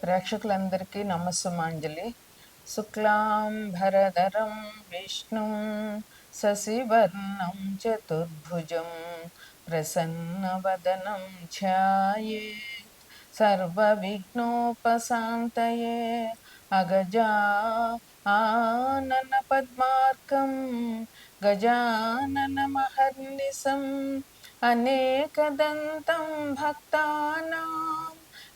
ప్రేక్షకులందరికీ నమస్సుమాంజలి శుక్లాంబరధరం విష్ణుం శశివర్ణం చతుర్భుజం ప్రసన్నవదనం ధ్యాయే సర్వవిఘ్నోపశాంతయే అగజా ఆనన పద్మార్కం గజాననమహర్నిశం అనేకదంతం భక్తానాం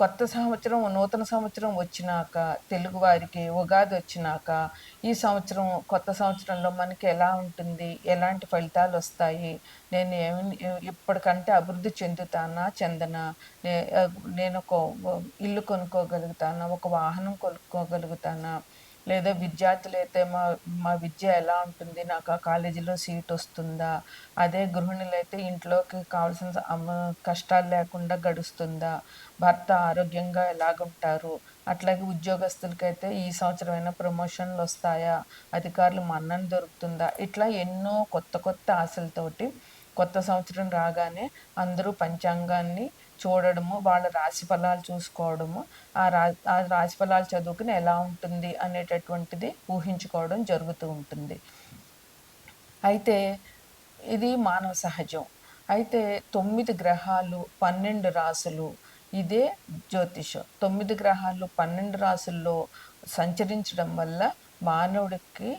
కొత్త సంవత్సరం నూతన సంవత్సరం వచ్చినాక తెలుగువారికి ఉగాది వచ్చినాక ఈ సంవత్సరం కొత్త సంవత్సరంలో మనకి ఎలా ఉంటుంది? ఎలాంటి ఫలితాలు వస్తాయి? నేను ఏమి ఇప్పటికంటే అభివృద్ధి చెందుతానా చెందనా? నేను ఒక ఇల్లు కొనుక్కోగలుగుతానా? ఒక వాహనం కొనుక్కోగలుగుతానా? లేదా విద్యార్థులు అయితే మా మా విద్య ఎలా ఉంటుంది నాకు ఆ కాలేజీలో సీట్ వస్తుందా అదే గృహిణులు అయితే ఇంట్లోకి కావాల్సిన కష్టాలు లేకుండా గడుస్తుందా భర్త ఆరోగ్యంగా ఎలాగుంటారు అట్లాగే ఉద్యోగస్తులకైతే ఈ సంవత్సరమైన ప్రమోషన్లు వస్తాయా అధికారులు మన్నన దొరుకుతుందా ఇట్లా ఎన్నో కొత్త కొత్త ఆశలతోటి కొత్త సంవత్సరం రాగానే అందరూ పంచాంగాన్ని చూడడము వాళ్ళ రాశి ఫలాలు చూసుకోవడము ఆ రా ఆ రాశి ఫలాలు చదువుకుని ఎలా ఉంటుంది అనేటటువంటిది ఊహించుకోవడం జరుగుతూ ఉంటుంది. అయితే ఇది మానవ సహజం. అయితే తొమ్మిది గ్రహాలు పన్నెండు రాసులు ఇదే జ్యోతిషం. తొమ్మిది గ్రహాలు పన్నెండు రాసుల్లో సంచరించడం వల్ల మానవుడికి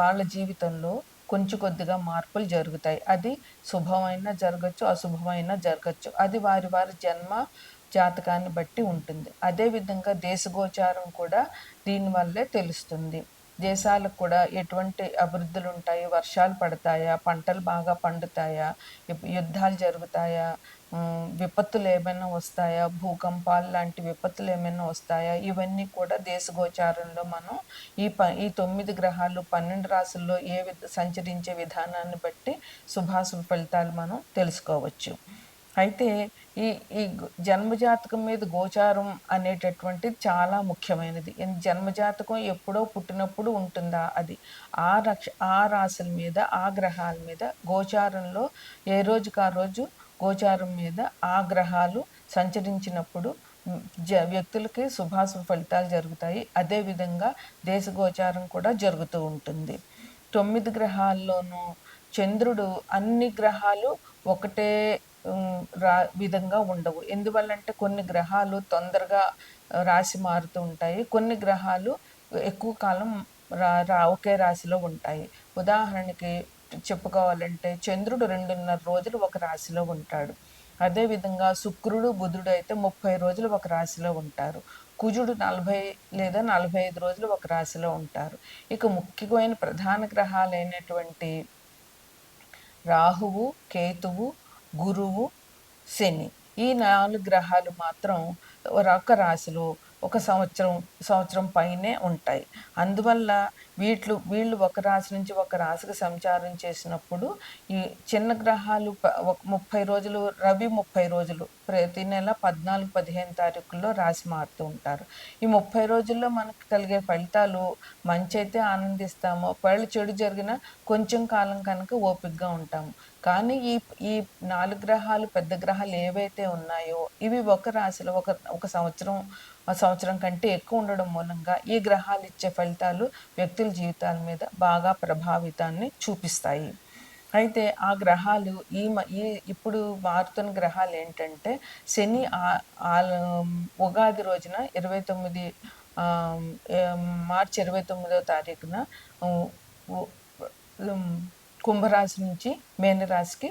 వాళ్ళ జీవితంలో కొంచెం కొద్దిగా మార్పులు జరుగుతాయి. అది శుభమైన జరగచ్చు అశుభమైన జరగచ్చు. అది వారి వారి జన్మ జాతకాన్ని బట్టి ఉంటుంది. అదేవిధంగా దేశగోచారం కూడా దీనివల్లే తెలుస్తుంది. దేశాలకు కూడా ఎటువంటి అభివృద్ధులు ఉంటాయి? వర్షాలు పడతాయా? పంటలు బాగా పండుతాయా? యుద్ధాలు జరుగుతాయా? విపత్తులు ఏమైనా వస్తాయా? భూకంపాలు లాంటి విపత్తులు ఏమైనా వస్తాయా? ఇవన్నీ కూడా దేశగోచారంలో మనం ఈ ప ఈ తొమ్మిది గ్రహాలు పన్నెండు రాసుల్లో ఏ విధ సంచరించే విధానాన్ని బట్టి శుభాశుభ ఫలితాలు మనం తెలుసుకోవచ్చు. అయితే ఈ ఈ జన్మజాతకం మీద గోచారం అనేటటువంటిది చాలా ముఖ్యమైనది. జన్మజాతకం ఎప్పుడో పుట్టినప్పుడు ఉంటుందా అది? ఆ రక్ష ఆ రాశుల మీద ఆ గ్రహాల మీద గోచారంలో ఏ రోజుకి ఆ రోజు గోచారం మీద ఆ గ్రహాలు సంచరించినప్పుడు జ వ్యక్తులకి శుభాశుభ ఫలితాలు జరుగుతాయి. అదేవిధంగా దేశ గోచారం కూడా జరుగుతూ ఉంటుంది. తొమ్మిది గ్రహాల్లోనూ చంద్రుడు అన్ని గ్రహాలు ఒకటే రా విధంగా ఉండవు. ఎందువల్లంటే కొన్ని గ్రహాలు తొందరగా రాశి మారుతూ ఉంటాయి. కొన్ని గ్రహాలు ఎక్కువ కాలం రా రా ఒకే రాశిలో ఉంటాయి. ఉదాహరణకి చెప్పుకోవాలంటే చంద్రుడు రెండున్నర రోజులు ఒక రాశిలో ఉంటాడు. అదేవిధంగా శుక్రుడు బుధుడు అయితే ముప్పై రోజులు ఒక రాశిలో ఉంటారు. కుజుడు నలభై లేదా నలభై ఐదు రోజులు ఒక రాశిలో ఉంటారు. ఇక ముఖ్యమైన ప్రధాన గ్రహాలైనటువంటి రాహువు కేతువు గురువు శని ఈ నాలుగు గ్రహాలు మాత్రం ఒక రాశిలో ఒక సంవత్సరం సంవత్సరం పైనే ఉంటాయి. అందువల్ల వీట్లు వీళ్ళు ఒక రాశి నుంచి ఒక రాశికి సంచారం చేసినప్పుడు ఈ చిన్న గ్రహాలు ముప్పై రోజులు రవి ముప్పై రోజులు ప్రతి నెల పద్నాలుగు పదిహేను తారీఖుల్లో రాశి మారుతూ ఉంటారు. ఈ ముప్పై రోజుల్లో మనకు కలిగే ఫలితాలు మంచి అయితే ఆనందిస్తాము ఒకవేళ చెడు జరిగిన కొంచెం కాలం కనుక ఓపికగా ఉంటాము. కానీ ఈ ఈ నాలుగు గ్రహాలు పెద్ద గ్రహాలు ఏవైతే ఉన్నాయో ఇవి ఒక రాశిలో ఒక ఒక సంవత్సరం సంవత్సరం కంటే ఎక్కువ ఉండడం మూలంగా ఈ గ్రహాలు ఇచ్చే ఫలితాలు వ్యక్తుల జీవితాల మీద బాగా ప్రభావితాన్ని చూపిస్తాయి. అయితే ఆ గ్రహాలు ఈ మ ఈ ఇప్పుడు మారుతున్న గ్రహాలు ఏంటంటే శని ఆ- ఉగాది రోజున ఇరవై తొమ్మిది మార్చి ఇరవై తొమ్మిదో తారీఖున కుంభరాశి నుంచి మేనరాశికి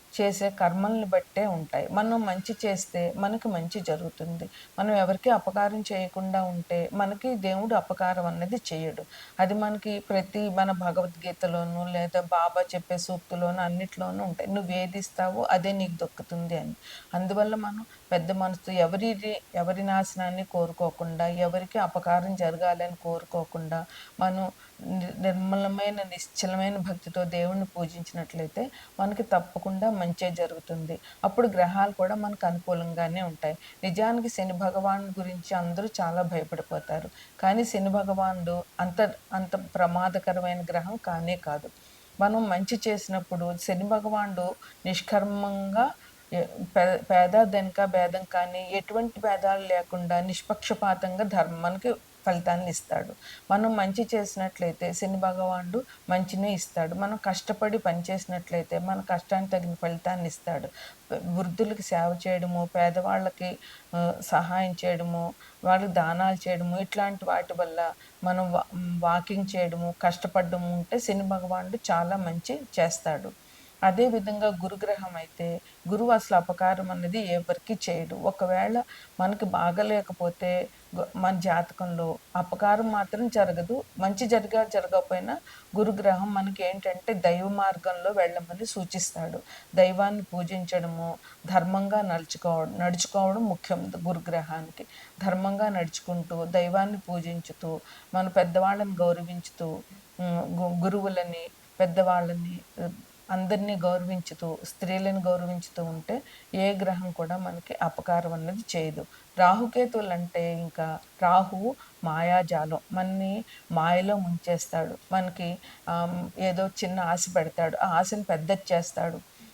చేసే కర్మల్ని బట్టే ఉంటాయి. మనం మంచి చేస్తే మనకి మంచి జరుగుతుంది. మనం ఎవరికి అపకారం చేయకుండా ఉంటే మనకి దేవుడు అపకారం అన్నది చేయడు. అది మనకి ప్రతి మన భగవద్గీతలోనూ లేదా బాబా చెప్పే సూక్తులోనూ అన్నిట్లోనూ ఉంటాయి. నువ్వు వేధిస్తావో అదే నీకు దొక్కుతుంది అని. అందువల్ల మనం పెద్ద మనసు ఎవరి ఎవరి నాశనాన్ని కోరుకోకుండా ఎవరికి అపకారం జరగాలని కోరుకోకుండా మనం నిర్మలమైన నిశ్చలమైన భక్తితో దేవుణ్ణి పూజించినట్లయితే మనకి తప్పకుండా మంచే జరుగుతుంది. అప్పుడు గ్రహాలు కూడా మనకు అనుకూలంగానే ఉంటాయి. నిజానికి శని భగవాన్ గురించి అందరూ చాలా భయపడిపోతారు. కానీ శని భగవానుడు అంత అంత ప్రమాదకరమైన గ్రహం కానే కాదు. మనం మంచి చేసినప్పుడు శని భగవానుడు నిష్కర్మంగా పేద దెనక భేదం కానీ ఎటువంటి భేదాలు లేకుండా నిష్పక్షపాతంగా ధర్మం మనకి ఫలితాన్ని ఇస్తాడు. మనం మంచి చేసినట్లయితే శని భగవానుడు మంచినే ఇస్తాడు. మనం కష్టపడి పని చేసినట్లయితే మన కష్టానికి తగిన ఫలితాన్ని ఇస్తాడు. వృద్ధులకి సేవ చేయడము పేదవాళ్ళకి సహాయం చేయడము వాళ్ళకి దానాలు చేయడము ఇట్లాంటి వాటి వల్ల మనం వా- వాకింగ్ చేయడము కష్టపడడము ఉంటే శని భగవానుడు చాలా మంచి చేస్తాడు. అదే విధంగా గురుగ్రహం అయితే గురువు అసలు అపకారం అనేది ఎవరికి చేయడు. ఒకవేళ మనకి బాగలేకపోతే మన జాతకంలో అపకారం మాత్రం జరగదు. మంచి జరిగా జరగకపోయినా గురుగ్రహం మనకి ఏంటంటే దైవ మార్గంలో వెళ్ళమని సూచిస్తాడు. దైవాన్ని పూజించడము ధర్మంగా నడుచుకోవడం నడుచుకోవడం ముఖ్యం గురుగ్రహానికి. ధర్మంగా నడుచుకుంటూ దైవాన్ని పూజించుతూ మన పెద్దవాళ్ళని గౌరవించుతూ గురువులని పెద్దవాళ్ళని అందరినీ గౌరవించుతూ స్త్రీలను గౌరవించుతూ ఉంటే ఏ గ్రహం కూడా మనకి అపకారం అన్నది చేయదు. రాహుకేతువులు అంటే ఇంకా రాహువు మాయాజాలం. మనని మాయలో ముంచేస్తాడు. మనకి ఏదో చిన్న ఆశ పెడతాడు. ఆ ఆశను పెద్దది చేస్తాడు.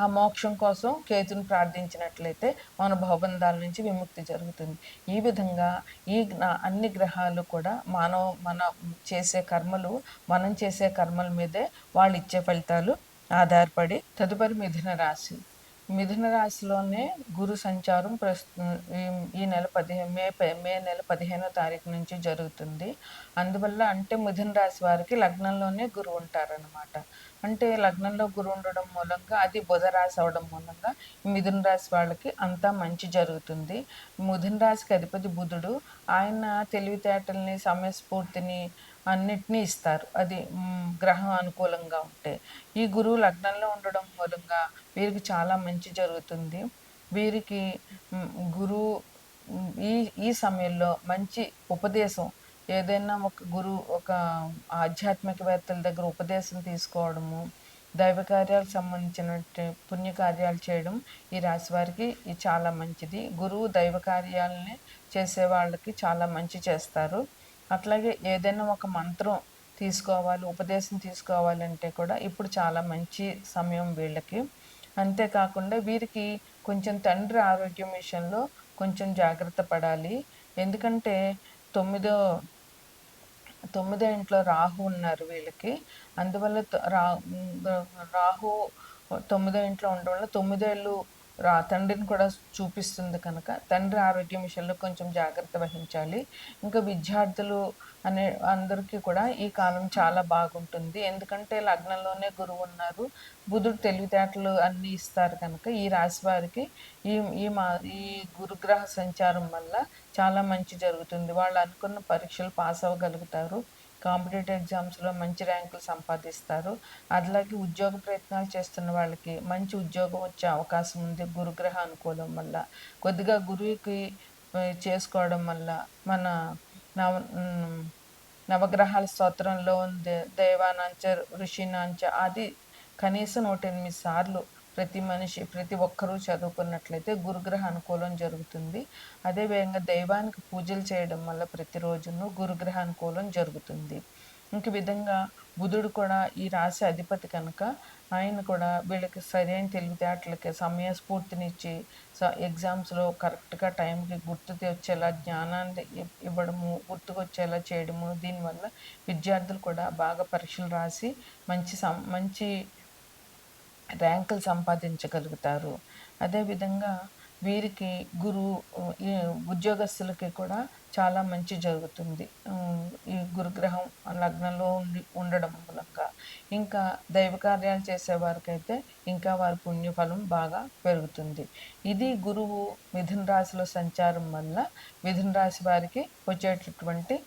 ఆ మోక్షం కోసం కేతుని ప్రార్థించినట్లయితే మన భవబంధాల నుంచి విముక్తి జరుగుతుంది. ఈ విధంగా ఈ అన్ని గ్రహాలు కూడా మానవ మన చేసే కర్మలు మనం చేసే కర్మల మీదే వాళ్ళు ఇచ్చే ఫలితాలు ఆధారపడి తదుపరి మిథున రాశి. మిథున రాశిలోనే గురు సంచారం ప్రస్ ఈ ఈ నెల పదిహేను మే మే నెల 15 తారీఖు నుంచి జరుగుతుంది. అందువల్ల అంటే మిథున రాశి వారికి లగ్నంలోనే గురువు ఉంటారనమాట. అంటే లగ్నంలో గురువు ఉండడం మూలంగా అది బుధ రాశి అవడం మూలంగా మిథున రాశి వాళ్ళకి అంతా మంచి జరుగుతుంది. మిథున రాశికి అధిపతి బుధుడు. ఆయన తెలివితేటల్ని, సమయస్ఫూర్తిని అన్నిటిని ఇస్తారు. అది గ్రహం అనుకూలంగా ఉంటే. ఈ గురువు లగ్నంలో ఉండడం మూలంగా వీరికి చాలా మంచి జరుగుతుంది. వీరికి గురువు ఈ ఈ సమయంలో మంచి ఉపదేశం ఏదైనా ఒక గురువు ఒక ఆధ్యాత్మికవేత్తల దగ్గర ఉపదేశం తీసుకోవడము, దైవ కార్యాలకు సంబంధించిన పుణ్యకార్యాలు చేయడం ఈ రాశి వారికి చాలా మంచిది. గురువు దైవ కార్యాలని చేసే వాళ్ళకి చాలా మంచి చేస్తారు. అట్లాగే ఏదైనా ఒక మంత్రం తీసుకోవాలి, ఉపదేశం తీసుకోవాలంటే కూడా ఇప్పుడు చాలా మంచి సమయం వీళ్ళకి. అంతేకాకుండా వీరికి కొంచెం తండ్రి ఆరోగ్యం విషయంలో కొంచెం జాగ్రత్త పడాలి. ఎందుకంటే తొమ్మిదో తొమ్మిదో ఇంట్లో రాహు ఉన్నారు వీళ్ళకి. అందువల్ల రా రాహు తొమ్మిదో ఇంట్లో ఉండడం వల్ల తొమ్మిదేళ్ళు రా తండ్రిని కూడా చూపిస్తుంది కనుక తండ్రి ఆరోగ్యం విషయంలో కొంచెం జాగ్రత్త వహించాలి. ఇంకా విద్యార్థులు అనే అందరికీ కూడా ఈ కాలం చాలా బాగుంటుంది. ఎందుకంటే లగ్నంలోనే గురువు ఉన్నారు. బుధుడు తెలివితేటలు అన్నీ ఇస్తారు కనుక ఈ రాశి వారికి ఈ ఈ మా ఈ గురుగ్రహ సంచారం వల్ల చాలా మంచి జరుగుతుంది. వాళ్ళు అనుకున్న పరీక్షలు పాస్ అవ్వగలుగుతారు. కాంపిటేటివ్ ఎగ్జామ్స్‌లో మంచి ర్యాంకులు సంపాదిస్తారు. అట్లాగే ఉద్యోగ ప్రయత్నాలు చేస్తున్న వాళ్ళకి మంచి ఉద్యోగం వచ్చే అవకాశం ఉంది గురుగ్రహ అనుకూలం వల్ల. కొద్దిగా గురువుకి చేసుకోవడం వల్ల మన నవ నవగ్రహాల స్తోత్రంలో ఉంది దైవానాంచ ఋషినాంచ అది కనీసం 108 సార్లు ప్రతి మనిషి ప్రతి ఒక్కరూ చదువుకున్నట్లయితే గురుగ్రహ అనుకూలం జరుగుతుంది. అదే విధంగా దైవానికి పూజలు చేయడం వల్ల ప్రతిరోజును గురుగ్రహ అనుకూలం జరుగుతుంది. ఇంక విధంగా బుధుడు కూడా ఈ రాశి అధిపతి కనుక ఆయన కూడా వీళ్ళకి సరైన తెలివితేటలకి సమయస్ఫూర్తినిచ్చి స ఎగ్జామ్స్‌లో కరెక్ట్‌గా టైంకి గుర్తు తెచ్చేలా జ్ఞానాన్ని ఇవ్వడము, గుర్తుకొచ్చేలా చేయడము దీనివల్ల విద్యార్థులు కూడా బాగా పరీక్షలు రాసి మంచి సం మంచి ర్యాంకులు సంపాదించగలుగుతారు. అదేవిధంగా వీరికి గురువు ఈ ఉద్యోగస్తులకి కూడా చాలా మంచి జరుగుతుంది. ఈ గురుగ్రహం లగ్నంలో ఉండి ఉండడం మూలంగా. ఇంకా దైవ కార్యాలు చేసేవారికైతే ఇంకా వారి పుణ్యఫలం బాగా పెరుగుతుంది. ఇది గురువు మిథున రాశిలో సంచారం వల్ల మిథున రాశి వారికి వచ్చేటటువంటి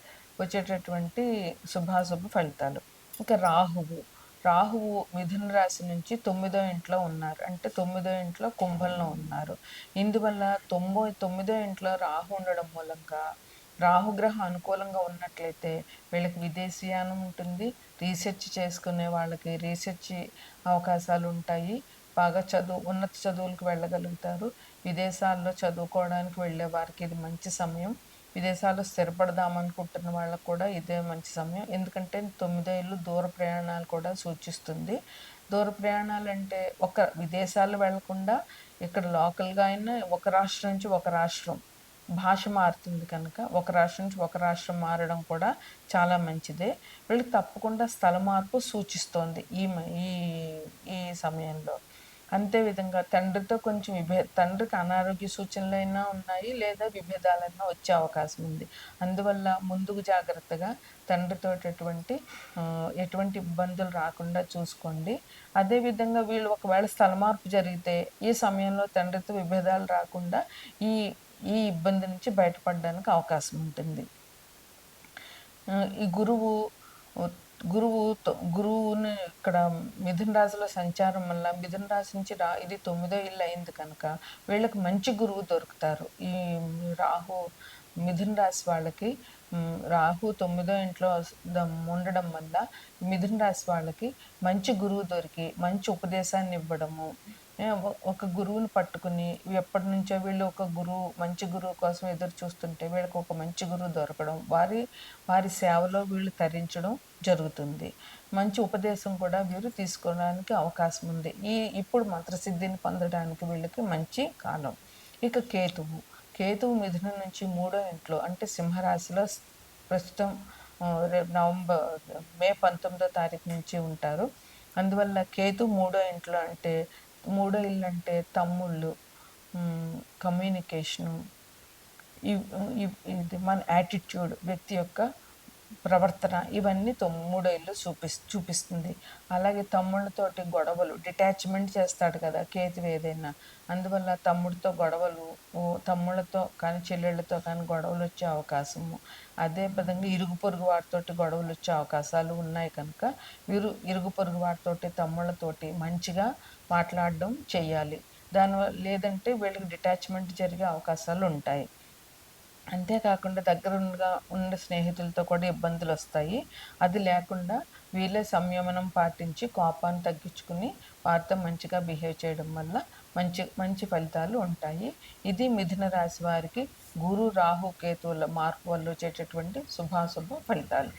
వచ్చేటటువంటి శుభాశుభ ఫలితాలు. ఇంకా రాహువు. రాహువు మిథున రాశి నుంచి తొమ్మిదో ఇంట్లో ఉన్నారు. అంటే తొమ్మిదో ఇంట్లో కుంభంలో ఉన్నారు. ఇందువల్ల తొంభై తొమ్మిదో ఇంట్లో రాహు ఉండడం మూలంగా రాహుగ్రహం అనుకూలంగా ఉన్నట్లయితే వీళ్ళకి విదేశీయానం ఉంటుంది. రీసెర్చ్ చేసుకునే వాళ్ళకి రీసెర్చ్ అవకాశాలు ఉంటాయి. బాగా చదువు ఉన్నత చదువులకు వెళ్ళగలుగుతారు. విదేశాల్లో చదువుకోవడానికి వెళ్ళే వారికి ఇది మంచి సమయం. విదేశాల్లో స్థిరపడదాం అనుకుంటున్న కూడా ఇదే మంచి సమయం. ఎందుకంటే తొమ్మిదేళ్ళు దూర ప్రయాణాలు కూడా సూచిస్తుంది. దూర ప్రయాణాలు అంటే ఒక విదేశాలు వెళ్ళకుండా ఇక్కడ లోకల్‌గా అయినా ఒక రాష్ట్రం నుంచి ఒక రాష్ట్రం భాష మారుతుంది కనుక ఒక రాష్ట్రం నుంచి ఒక రాష్ట్రం మారడం కూడా చాలా మంచిదే. వీళ్ళకి తప్పకుండా స్థల మార్పు సూచిస్తోంది ఈ ఈ ఈ సమయంలో. అంతే విధంగా తండ్రితో కొంచెం విభే తండ్రికి అనారోగ్య సూచనలైనా ఉన్నాయి. లేదా విభేదాలైనా వచ్చే అవకాశం ఉంది. అందువల్ల ముందుకు జాగ్రత్తగా తండ్రితో ఎటువంటి ఎటువంటి ఇబ్బందులు రాకుండా చూసుకోండి. అదేవిధంగా వీళ్ళు ఒకవేళ స్థల మార్పు జరిగితే ఈ సమయంలో తండ్రితో విభేదాలు రాకుండా ఈ ఈ ఇబ్బంది నుంచి బయటపడడానికి అవకాశం ఉంటుంది. ఈ గురువు గురువు తొ- గురువుని ఇక్కడ మిథున రాశిలో సంచారం వల్ల మిథున రాశి నుంచి రా ఇది తొమ్మిదో ఇల్లు అయింది కనుక వీళ్ళకి మంచి గురువు దొరుకుతారు. ఈ రాహు మిథున రాశి వాళ్ళకి రాహు తొమ్మిదో ఇంట్లో ద- ఉండడం వల్ల మిథున రాశి వాళ్ళకి మంచి గురువు దొరికి మంచి ఉపదేశాన్ని ఇవ్వడము ఒక గురువుని పట్టుకుని ఎప్పటి నుంచో వీళ్ళు ఒక గురువు మంచి గురువు కోసం ఎదురు చూస్తుంటే వీళ్ళకి ఒక మంచి గురువు దొరకడం వారి వారి సేవలో వీళ్ళు తరించడం జరుగుతుంది. మంచి ఉపదేశం కూడా వీరు తీసుకోవడానికి అవకాశం ఉంది. ఈ ఇప్పుడు మంత్రసిద్ధిని పొందడానికి వీళ్ళకి మంచి కాలం. ఇక కేతువు. కేతువు మిథున నుంచి మూడో ఇంట్లో అంటే సింహరాశిలో ప్రస్తుతం రేపు నవంబర్ మే పంతొమ్మిదో తారీఖు నుంచి ఉంటారు. అందువల్ల కేతు మూడో ఇంట్లో అంటే మూడో ఇల్లు అంటే తమ్ముళ్ళు కమ్యూనికేషను ఇది మన యాటిట్యూడ్ వ్యక్తి యొక్క ప్రవర్తన ఇవన్నీ తమ్ముడేళ్ళు చూపిస్ చూపిస్తుంది. అలాగే తమ్ముళ్ళతోటి గొడవలు డిటాచ్మెంట్ చేస్తాడు కదా కేతు ఏదైనా. అందువల్ల తమ్ముడితో గొడవలు తమ్ముళ్ళతో కానీ చెల్లెళ్ళతో కానీ గొడవలు వచ్చే అవకాశము. అదే విధంగా ఇరుగు పొరుగు వారితోటి గొడవలు వచ్చే అవకాశాలు ఉన్నాయి కనుక వీరు ఇరుగు పొరుగు వారితోటి తమ్ముళ్ళతోటి మంచిగా మాట్లాడడం చేయాలి దానివల్ల లేదంటే వీళ్ళకి డిటాచ్మెంట్ జరిగే అవకాశాలు ఉంటాయి అంతేకాకుండా దగ్గరగా ఉన్న స్నేహితులతో కూడా ఇబ్బందులు వస్తాయి అది లేకుండా వీళ్ళే సంయమనం పాటించి కోపాన్ని తగ్గించుకుని వారితో మంచిగా బిహేవ్ చేయడం వల్ల మంచి మంచి ఫలితాలు ఉంటాయి. ఇది మిథున రాశి వారికి గురు రాహు కేతువుల మార్పు వల్ల వచ్చేటటువంటి శుభాశుభ ఫలితాలు.